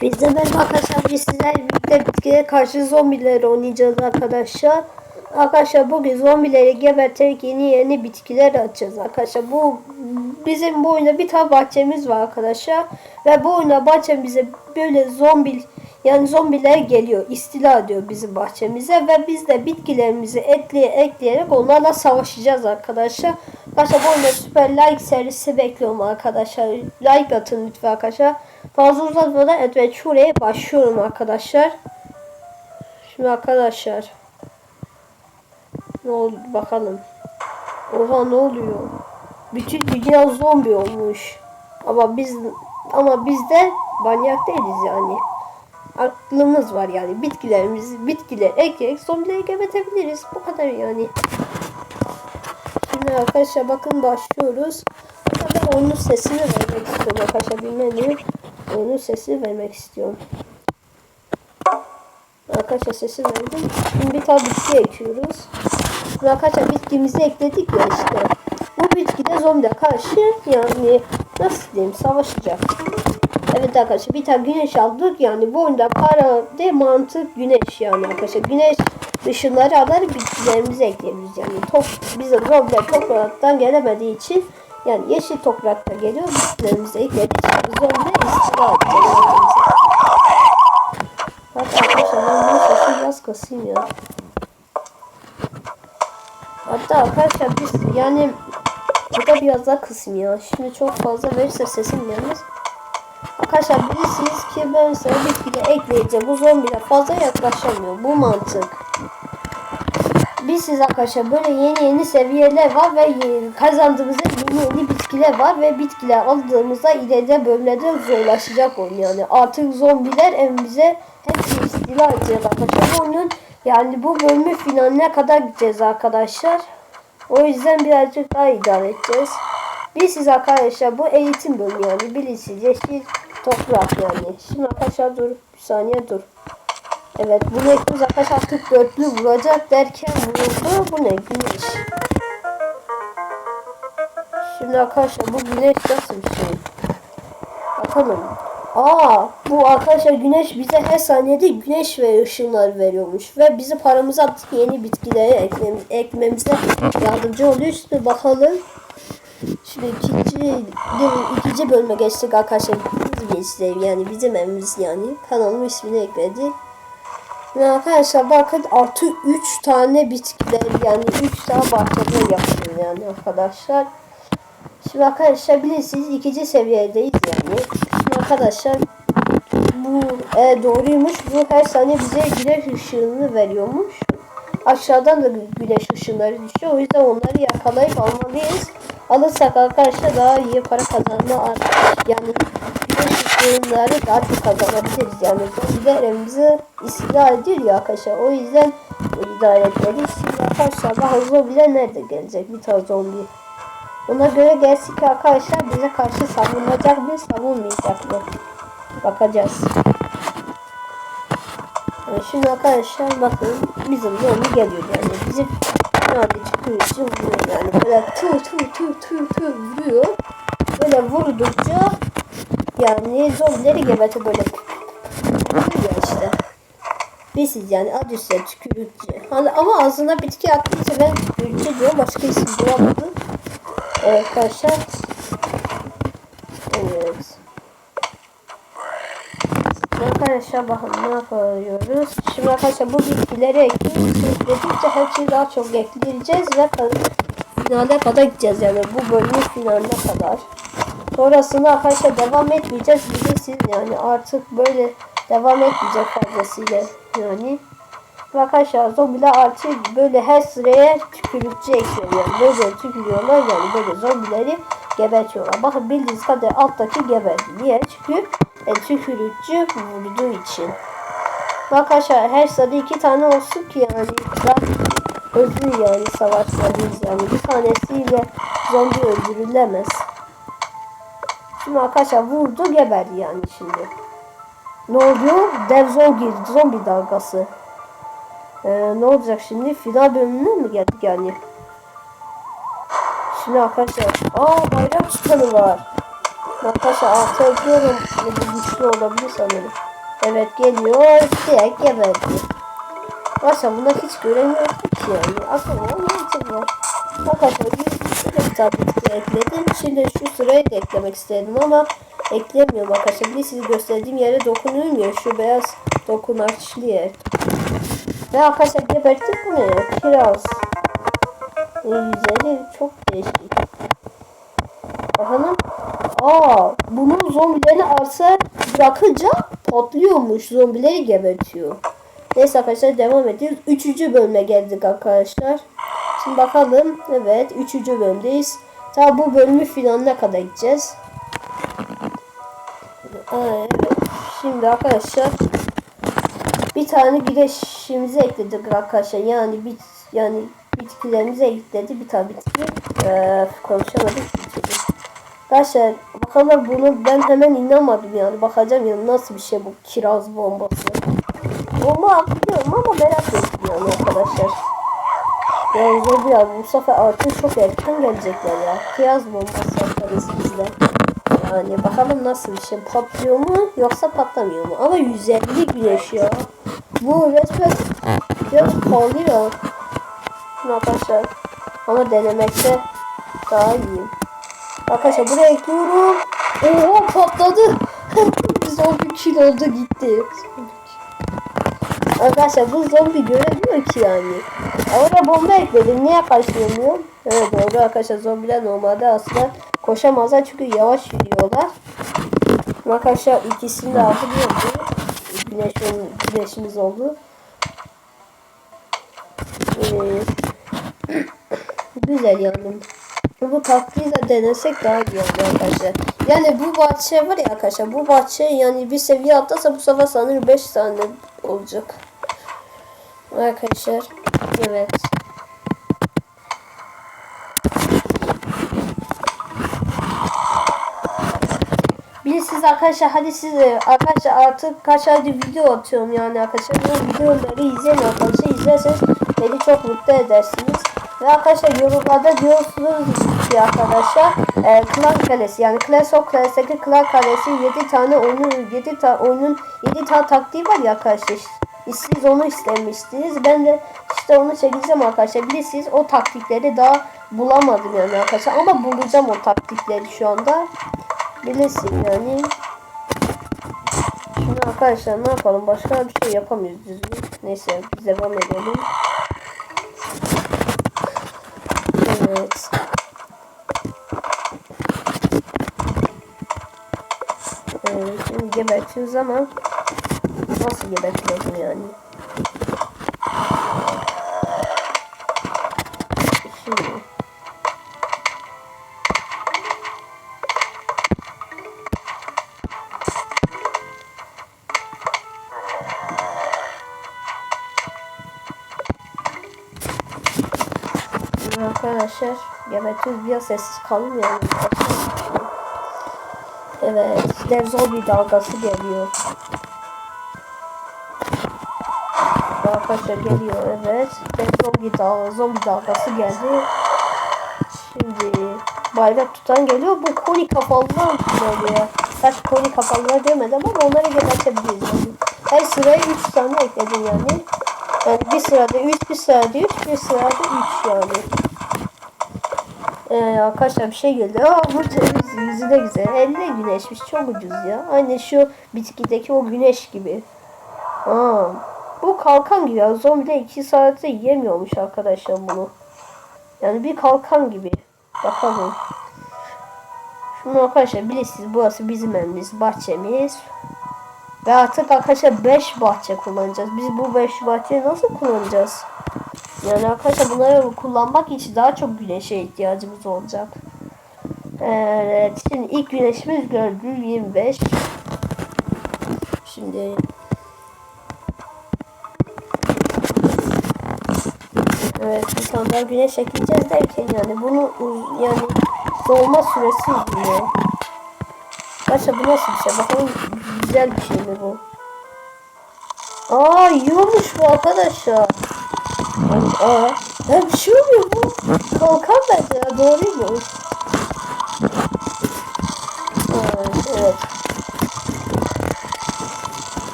De merhaba arkadaşlar. Biz sizlerle birlikte bitkiye karşı zombileri oynayacağız arkadaşlar. Arkadaşlar bugün zombileri geberterek yeni yeni bitkiler açacağız arkadaşlar. Bu bizim bu oyunda bir tane bahçemiz var arkadaşlar. Ve bu oyunda bahçemize böyle zombi yani zombiler geliyor. istila ediyor bizim bahçemize. Ve biz de bitkilerimizi ekleye ekleyerek onlarla savaşacağız arkadaşlar. Arkadaşlar bu oyunda süper like serisi bekliyorum arkadaşlar. Like atın lütfen arkadaşlar. Fazla uzatmadan evet şuraya başlıyorum arkadaşlar. Şimdi arkadaşlar. Ne oldu bakalım. Oha ne oluyor? Bütün dünya zombi olmuş. Ama biz ama biz de manyak değiliz yani. Aklımız var yani. Bitkilerimizi bitkiler ekleyerek zombileri gebertebiliriz. Bu kadar yani. Şimdi arkadaşlar bakın başlıyoruz. Ben onun sesini vermek istiyorum arkadaşlar. Bilmem onun sesini vermek istiyorum. Arkadaşlar sesi verdim. Şimdi bir tane bitki ekiyoruz. Arkadaşlar bitkimizi ekledik ya işte. Bu bitki de zombiye karşı yani nasıl diyeyim savaşacak. Evet arkadaşlar bir tane güneş aldık yani bu oyunda para de mantık güneş yani arkadaşlar. Güneş ışınları alır bitkilerimizi ekleyebiliriz yani. Top, bizim zombiler topraktan gelemediği için yani yeşil toprakta geliyor bitkilerimizi ekledik. Zombiler istila edeceğiz. Hatta arkadaşlar ben bunu sesi biraz kasayım ya. Hatta arkadaşlar biz yani bu biraz daha kısım ya. Şimdi çok fazla verirse sesim gelmez. Arkadaşlar bilirsiniz ki ben sana bitkiyle ekleyeceğim. Bu zombiler fazla yaklaşamıyor. Bu mantık. Biz siz arkadaşlar böyle yeni yeni seviyeler var ve kazandığımızda yeni yeni bitkiler var ve bitkiler aldığımızda ileride bölümlerde zorlaşacak oyun yani. Artık zombiler evimize hepsi istila edecek arkadaşlar. Oyunun yani bu bölümün finaline kadar gideceğiz arkadaşlar. O yüzden birazcık daha idare edeceğiz. Biz siz arkadaşlar bu eğitim bölümü yani bilirsiniz yeşil toprak yani. Şimdi arkadaşlar dur bir saniye dur. Evet bu ekimiz arkadaşlar artık dörtlü vuracak derken vuruldu. Bu ne? Güneş. Şimdi arkadaşlar bu güneş nasıl bir şey? Bakalım. Aa bu arkadaşlar güneş bize her saniyede güneş ve ışınlar veriyormuş. Ve bizi paramızı attık yeni bitkilere ekmemiz, ekmemize yardımcı oluyor. Şimdi bakalım. Şimdi ikinci, ikinci bölüme geçtik arkadaşlar. Biz yani bizim evimiz yani. Kanalın ismini ekledik. Ve arkadaşlar bakın artı 3 tane bitkiler yani 3 tane bahçede yaptım yani arkadaşlar. Şimdi arkadaşlar bilirsiniz ikinci seviyedeyiz yani. Şimdi arkadaşlar bu e, doğruymuş. Bu her saniye bize güneş ışığını veriyormuş. Aşağıdan da güneş ışınları düşüyor. O yüzden onları yakalayıp almalıyız. Alırsak arkadaşlar daha iyi para kazanma yani güneş ışınları daha kazanabiliriz. Yani zombiler evimizi istila ediyor ya arkadaşlar. O yüzden idare etmeliyiz. Şimdi arkadaşlar daha zombiler nerede gelecek? Bir tane zombi. Ona göre gelsin ki arkadaşlar bize karşı savunacak mı savunmayacak mı? Bakacağız. Yani şimdi arkadaşlar bakın bizim zombi geliyor yani bizim yani çıkıyor vuruyor yani böyle tü tü tü tü tü vuruyor. Böyle vurdukça yani zombileri gebete böyle vuruyor işte. Besiz yani adı üstüne tükürükçü. Hani ama ağzına bitki için ben tükürükçü diyorum başka isim bulamadım. Evet arkadaşlar. Evet. Arkadaşlar bakın ne yapıyoruz. Şimdi arkadaşlar bu bitkileri. Ekledikçe hepsini daha çok ekleyeceğiz ve finale kadar gideceğiz yani bu bölümün finaline kadar. Sonrasında arkadaşlar devam etmeyeceğiz. Bilirsiniz yani artık böyle devam etmeyecek fazlasıyla yani. Arkadaşlar zombiler artık böyle her sıraya tükürükçü ekliyor böyle tükürüyorlar yani böyle zombileri gebertiyorlar. Bakın bildiğiniz kadar alttaki geberdi. Niye? Çünkü e, tükürükçü vurduğu için. Arkadaşlar her sırada iki tane olsun ki yani hızlı yani savaşlarımız yani bir tanesiyle zombi öldürülemez. Şimdi arkadaşlar vurdu geberdi yani şimdi. Ne oluyor? Dev zombi, zombi dalgası. Ee, ne olacak şimdi? Final bölümüne mi geldik yani? Şimdi arkadaşlar. Aa bayrak tutanı var. Arkadaşlar artı ekliyorum. Bu güçlü olabilir sanırım. Evet geliyor. Direkt geberdi. Başka buna hiç göremiyorduk ki yani. Aklıma mantık var. Tabii ki ekledim. Şimdi şu sırayı da eklemek istedim ama eklemiyorum arkadaşlar. Bir size gösterdiğim yere dokunulmuyor. Şu beyaz dokunaçlı yer. Ve arkadaşlar geberttik ya. Kiraz. E, güzeli çok değişik. Bakalım. Aa, bunun zombilerini arsa bırakınca patlıyormuş. Zombileri gebertiyor. Neyse arkadaşlar devam ediyoruz. Üçüncü bölüme geldik arkadaşlar. Şimdi bakalım. Evet. Üçüncü bölümdeyiz. Tabi bu bölümü finaline kadar gideceğiz. Evet. Şimdi arkadaşlar bir tane güneşimize ekledik arkadaşlar. Yani bit yani bitkilerimize ekledi bir tane bitki. Ee, konuşamadık. Arkadaşlar bakalım bunu ben hemen inanmadım yani. Bakacağım ya nasıl bir şey bu kiraz bombası. Bomba biliyorum ama merak ettim yani arkadaşlar. Zor ya bu sefer artık çok erken gelecekler ya. Kiraz bombası yaparız bizde. Yani bakalım nasıl bir şey patlıyor mu yoksa patlamıyor mu? Ama 150 güneş ya. Bu resmen biraz pahalı arkadaşlar. Ama denemekte daha iyi. Arkadaşlar buraya ekliyorum. Oo patladı. zombi kill oldu gitti. Arkadaşlar bu zombi göremiyor ki yani. Oraya bomba ekledim. Niye karşılamıyorum? Evet doğru arkadaşlar zombiler normalde aslında koşamazlar çünkü yavaş yürüyorlar. Arkadaşlar ikisini de hatırlıyorum. Güneş, güneşimiz oldu. Ee, güzel yani. Bu taktiği de denesek daha iyi olur arkadaşlar. Yani bu bahçe var ya arkadaşlar. Bu bahçe yani bir seviye atlasa bu sefer sanırım 5 tane olacak. Arkadaşlar. Evet. Bir siz arkadaşlar hadi siz de arkadaşlar artık kaç aydır video atıyorum yani arkadaşlar. Bu videoları izleyin arkadaşlar. İzlerseniz beni çok mutlu edersiniz. Ve arkadaşlar yorumlarda diyorsunuz ki arkadaşlar e, Klan Kalesi yani Clash of Clans'taki Klan Kalesi 7 tane oyunun 7 tane oyunun 7 tane taktiği var ya arkadaşlar. Siz onu istemiştiniz. Ben de işte onu çekeceğim arkadaşlar. Bir de siz o taktikleri daha bulamadım yani arkadaşlar. Ama bulacağım o taktikleri şu anda. Bilirsin yani. Şimdi arkadaşlar ne yapalım? Başka bir şey yapamıyoruz. Neyse biz devam edelim. Evet. Evet, şimdi gebertiyoruz ama nasıl gebertiyoruz yani? Şimdi Arkadaşlar gebertiyoruz biraz sessiz kalın yani. Evet, dev zombi dalgası geliyor. Arkadaşlar geliyor evet. Dev zombi, dal zombi dalgası geldi. Şimdi bayrak tutan geliyor. Bu koni kafalılar geliyor. Kaç koni kafalılar demedim ama onları gebertebiliriz yani. Her sıraya 3 tane ekledim yani. Yani bir sırada 3, bir sırada 3, bir sırada 3 yani. Ee, arkadaşlar bir şey geldi. Aa bu ceviz yüzü de güzel. Elle güneşmiş. Çok ucuz ya. Aynı şu bitkideki o güneş gibi. Aa, bu kalkan gibi ya. Zombiler 2 saatte yemiyormuş arkadaşlar bunu. Yani bir kalkan gibi. Bakalım. Şunu arkadaşlar bilirsiniz. Burası bizim evimiz. Bahçemiz. Ve artık arkadaşlar 5 bahçe kullanacağız. Biz bu 5 bahçeyi nasıl kullanacağız? Yani arkadaşlar bunları kullanmak için daha çok güneşe ihtiyacımız olacak. Evet. Şimdi ilk güneşimiz gördü 25. Şimdi Evet daha güneş ekleyeceğiz derken yani bunu yani dolma süresi uzun. Arkadaşlar bu nasıl bir şey? Bakalım güzel bir şey mi bu? Aa yiyormuş bu arkadaşlar. Aa, ya bir şey oluyor bu. Kalkan bence ya doğruymuş.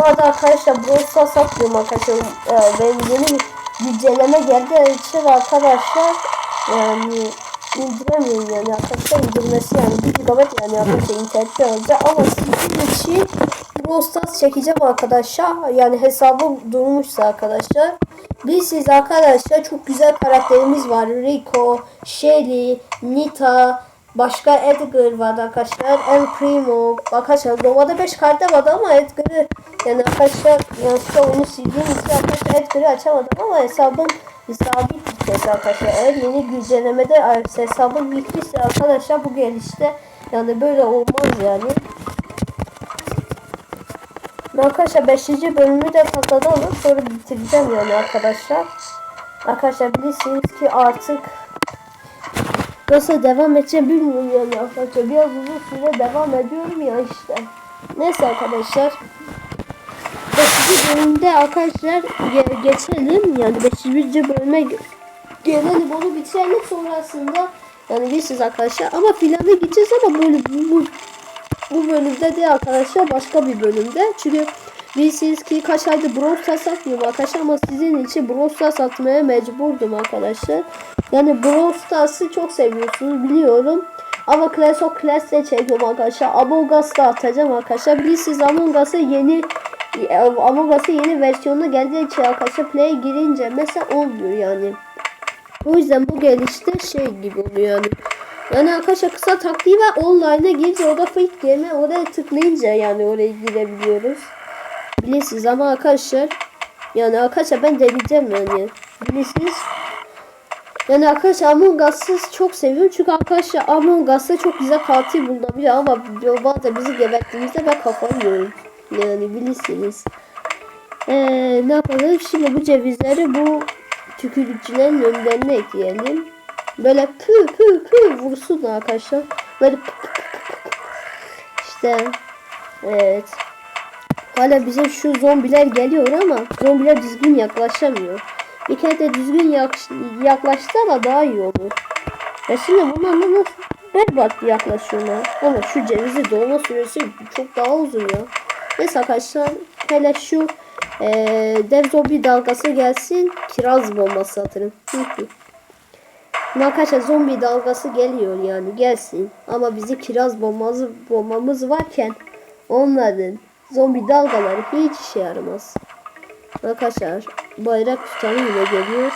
Arada arkadaşlar Brawl Stars atmıyorum arkadaşlar. Ee, benim yeni bir güncelleme geldiği için arkadaşlar yani indiremiyorum yani arkadaşlar. İndirmesi yani 1 GB yani arkadaşlar internette olacak ama sizin için Brawl Stars çekeceğim arkadaşlar. Yani hesabım durmuşsa arkadaşlar. Biz siz arkadaşlar çok güzel karakterimiz var. Rico, Shelly, Nita Başka Edgar var arkadaşlar. El Primo. Arkadaşlar Nova'da 5 karakter vardı ama Edgar'ı yani arkadaşlar yanlışlıkla oyunu sildiğim için arkadaşlar Edgar'ı açamadım ama hesabım sabit bitmesi arkadaşlar. Eğer yeni güncellemede hesabım bittiyse arkadaşlar bu gelişte yani böyle olmaz yani. Arkadaşlar 5. bölümü de kazanalım. Sonra bitireceğim yani arkadaşlar. Arkadaşlar bilirsiniz ki artık nasıl devam edeceğim bilmiyorum arkadaşlar. Biraz uzun süre devam ediyorum ya işte. Neyse arkadaşlar. 5. bölümde arkadaşlar ge- geçelim. Yani 5. bölüme ge- gelelim onu bitirelim sonrasında yani bilirsiniz arkadaşlar ama finale gideceğiz ama böyle bu, bu, bu bölümde değil arkadaşlar başka bir bölümde çünkü bilirsiniz ki kaç aydır Brawl Stars atmıyorum arkadaşlar ama sizin için Brawl Stars mecburdum arkadaşlar yani Brawl Stars'ı çok seviyorsunuz biliyorum ama Clash of Clans'te çekiyorum arkadaşlar Among Us'ta atacağım arkadaşlar bilirsiniz Among Us'a yeni Among Us'a yeni versiyonuna geldiği için arkadaşlar play girince mesela olmuyor yani o yüzden bu gelişte şey gibi oluyor yani. Yani arkadaşlar kısa taktiği var. Online'a girince orada fake game oraya tıklayınca yani oraya girebiliyoruz. Bilirsiniz ama arkadaşlar yani arkadaşlar ben deneyeceğim yani. Bilirsiniz. Yani arkadaşlar Among Us'ı çok seviyorum çünkü arkadaşlar Among Us'ta çok güzel katil bulunabiliyor ama bazen bizi geberttiğimizde ben kafayı yiyorum. Yani bilirsiniz. Ee, ne yapalım? Şimdi bu cevizleri bu tükürükçülerin önlerine ekleyelim. Böyle pü pü pü vursun arkadaşlar. Böyle pü pü pü pü. İşte evet. Hala bize şu zombiler geliyor ama zombiler düzgün yaklaşamıyor. Bir kere de düzgün yak yaklaşsa daha iyi olur. Ya şimdi bunlarla nasıl berbat yaklaşıyorlar. Ama şu cevizi doğma süresi çok daha uzun ya. Neyse arkadaşlar hele şu ee, dev zombi dalgası gelsin. Kiraz bombası. Şimdi Arkadaşlar zombi dalgası geliyor yani gelsin. Ama bizi kiraz bombası, bombamız varken onların zombi dalgaları hiç işe yaramaz. Arkadaşlar bayrak tutanı yine geliyor.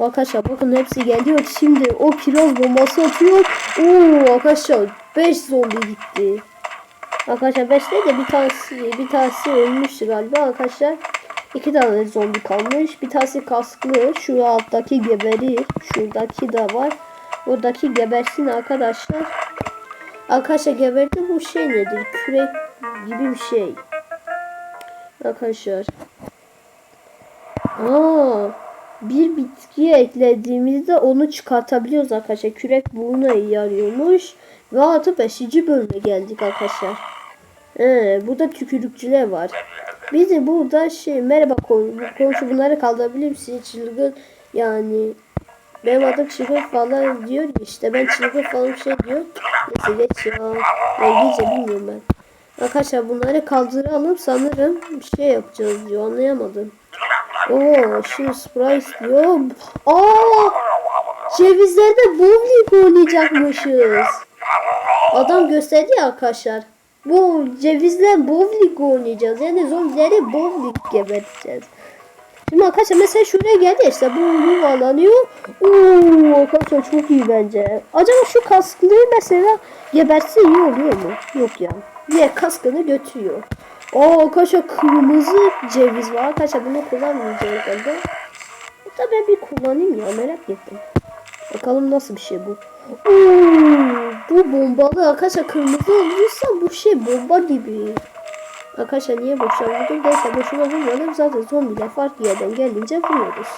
Arkadaşlar bakın hepsi geliyor. Şimdi o kiraz bombası atıyor. Oo arkadaşlar 5 zombi gitti. Arkadaşlar 5 değil de bir tanesi bir tanesi ölmüştü galiba arkadaşlar. İki tane zombi kalmış. Bir tanesi kasklı. Şu alttaki geberir. Şuradaki de var. Buradaki gebersin arkadaşlar. Arkadaşlar geberdi bu şey nedir? Kürek gibi bir şey. Arkadaşlar. Aa, bir bitkiye eklediğimizde onu çıkartabiliyoruz arkadaşlar. Kürek buna yarıyormuş. Ve artık 5. bölüme geldik arkadaşlar. Ee, burada tükürükçüler var. Biz de burada şey merhaba komşu bunları kaldırabilir misin çılgın yani benim adım çılgın falan diyor işte ben çılgın falan bir şey diyor. Neyse geç ya. İngilizce bilmiyorum ben. Arkadaşlar bunları kaldıralım sanırım bir şey yapacağız diyor anlayamadım. Oo şimdi surprise diyor. Aa cevizlerde bowling oynayacakmışız. Adam gösterdi ya arkadaşlar. Bu cevizle bowling oynayacağız. Yani zombileri bowling geberteceğiz. Şimdi arkadaşlar mesela şuraya geldi işte bu yuvalanıyor. Oo arkadaşlar çok iyi bence. Acaba şu kasklıyı mesela geberse iyi oluyor mu? Yok ya. Diye kaskını götürüyor. Oo arkadaşlar kırmızı ceviz var. Arkadaşlar bunu kullanmayacağım galiba. Hatta ben bir kullanayım ya merak ettim. Bakalım nasıl bir şey bu. Oo, bu bombalı arkadaşlar kırmızı olursa bu şey bomba gibi. Arkadaşlar niye boşuna vurdum? Neyse boşuna vurmadım. Zaten zombiler farklı yerden gelince vuruyoruz.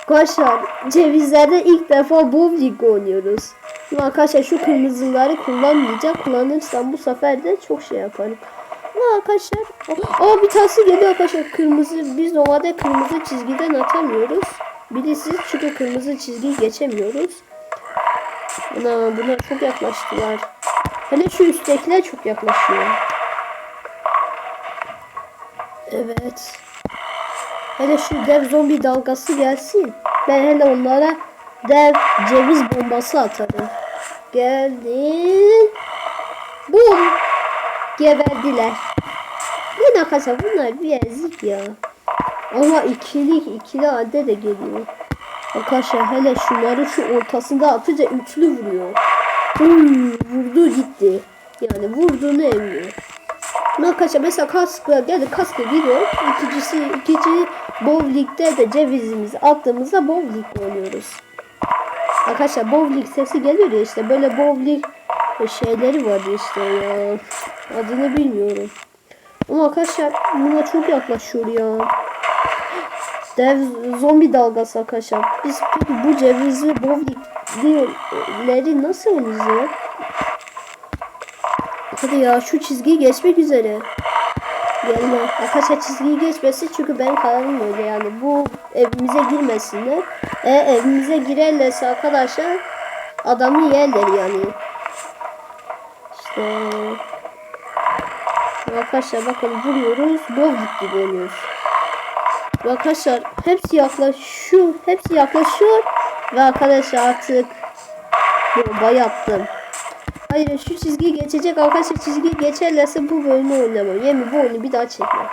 Arkadaşlar cevizlerde ilk defa bowling oynuyoruz. Şimdi arkadaşlar şu kırmızıları kullanmayacağım. Kullanırsam bu sefer de çok şey yaparım. Ama arkadaşlar aa bir tanesi geliyor arkadaşlar kırmızı biz normalde kırmızı çizgiden atamıyoruz. Bilirsiniz çünkü kırmızı çizgiyi geçemiyoruz. Buna, buna çok yaklaştılar. Hele şu üsttekiler çok yaklaşıyor. Evet. Hele şu dev zombi dalgası gelsin. Ben hele onlara dev ceviz bombası atarım. Geldin. Bum. Geberdiler. Yine arkadaşlar bunlar bir ezik ya. Ama ikili ikili halde de geliyor. Arkadaşlar hele şunları şu ortasında atınca üçlü vuruyor. Hmm, vurdu gitti. Yani vurduğunu emiyor. Arkadaşlar mesela kaskla geldi kaskla giriyor. İkincisi ikinci bowling'de de cevizimizi attığımızda bowling oynuyoruz. Arkadaşlar bowling sesi geliyor ya işte böyle bowling şeyleri vardı işte ya. Adını bilmiyorum. Ama arkadaşlar buna çok yaklaşıyor ya. Dev zombi dalgası arkadaşlar. Biz peki bu cevizli bowlingleri nasıl oynayacağız? Hadi ya şu çizgiyi geçmek üzere. Gelme. Arkadaşlar çizgiyi geçmesin çünkü ben kararım öyle yani. Bu evimize girmesinler. E evimize girerlerse arkadaşlar adamı yerler yani. İşte Arkadaşlar bakın vuruyoruz. Bowling gibi oynuyoruz. Ve Arkadaşlar hepsi yaklaşıyor. Hepsi yaklaşıyor. Ve arkadaşlar artık bomba yaptım. Hayır şu çizgiyi geçecek arkadaşlar çizgiyi geçerlerse bu bölümü oynamam. Yemin bu oyunu bir daha çekmem.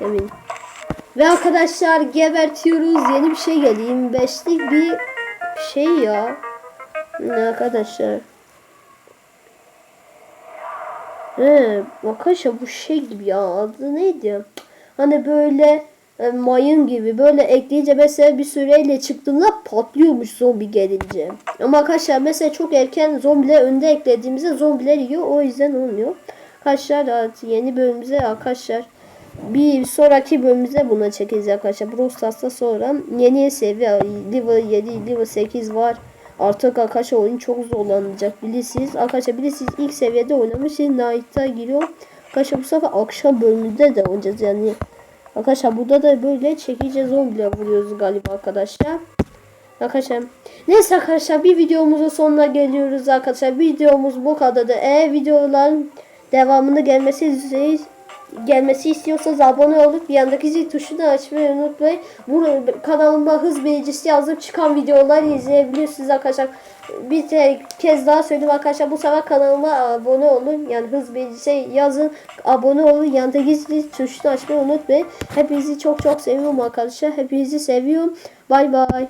Yemin. Ve arkadaşlar gebertiyoruz. Yeni bir şey geldi. 25'lik bir şey ya. Ne arkadaşlar. He, arkadaşlar bu şey gibi ya adı neydi? Hani böyle mayın gibi böyle ekleyince mesela bir süreyle çıktığında patlıyormuş zombi gelince. Ama arkadaşlar mesela çok erken zombiler önde eklediğimizde zombiler yiyor o yüzden olmuyor. Arkadaşlar yeni bölümümüze arkadaşlar bir sonraki bölümümüze buna çekeceğiz arkadaşlar. Brawl Stars'ta sonra yeni seviye level 7 level 8 var. Artık arkadaşlar oyun çok zorlanacak bilirsiniz. Arkadaşlar bilirsiniz ilk seviyede oynamış. Şimdi Night'a giriyor. Arkadaşlar bu sefer akşam bölümünde de oynayacağız yani. Arkadaşlar burada da böyle çekici zombiler vuruyoruz galiba arkadaşlar. Arkadaşlar neyse arkadaşlar bir videomuzun sonuna geliyoruz arkadaşlar. Videomuz bu kadardı. Eğer videoların devamını gelmesi gelmesi istiyorsanız abone olup yandaki zil tuşunu açmayı unutmayın. Bu kanalıma hız beğenicisi yazıp çıkan videolar izleyebilirsiniz arkadaşlar. Bir kez daha söyleyeyim arkadaşlar bu sefer kanalıma abone olun. Yani hız beğenicisi yazın abone olun. Yandaki zil tuşunu açmayı unutmayın. Hepinizi çok çok seviyorum arkadaşlar. Hepinizi seviyorum. Bay bay.